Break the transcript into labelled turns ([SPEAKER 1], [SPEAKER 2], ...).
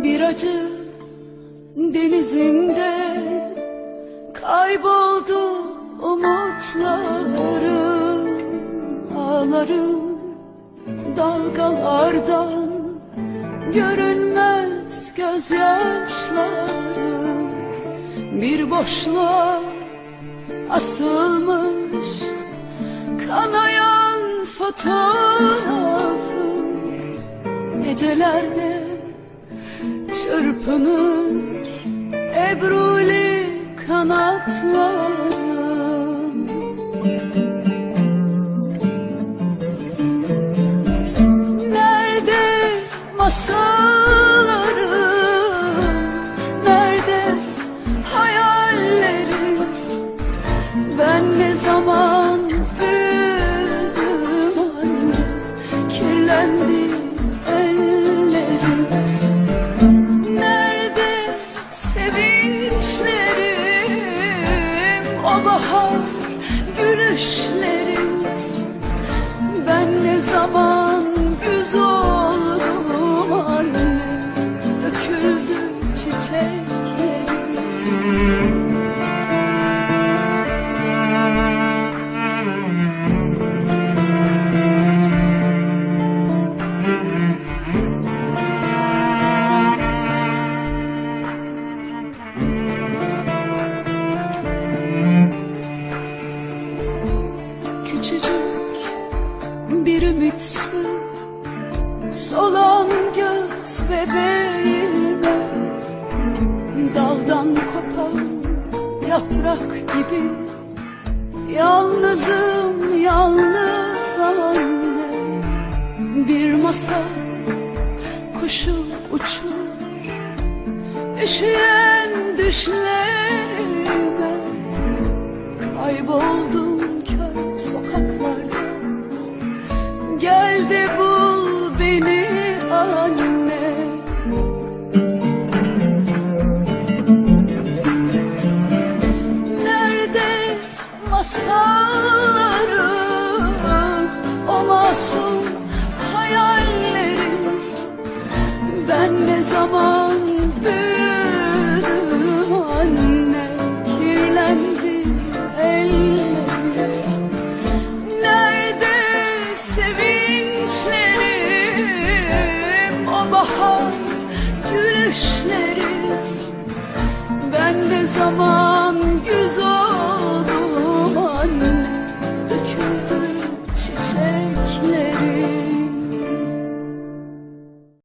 [SPEAKER 1] bir acı denizinde kayboldu umutlarım ağlarım dalgalardan görünmez gözyaşlarım. Bir boşluğa asılmış kanayan fotoğrafım. Gecelerde çırpınır Ebruli kanatlarım oldum anne Döküldü çiçeklerim. Küçücük bir ümitsin Solan göz bebeğime Daldan kopan yaprak gibi. Yalnızım yalnız anne Bir masal kuşu uçur Üşüyen düşlerime Kayboldum Ne zaman büyüdüm anne kirlendi ellerim. Nerede sevinçlerim o bahar gülüşlerim? Ben de zaman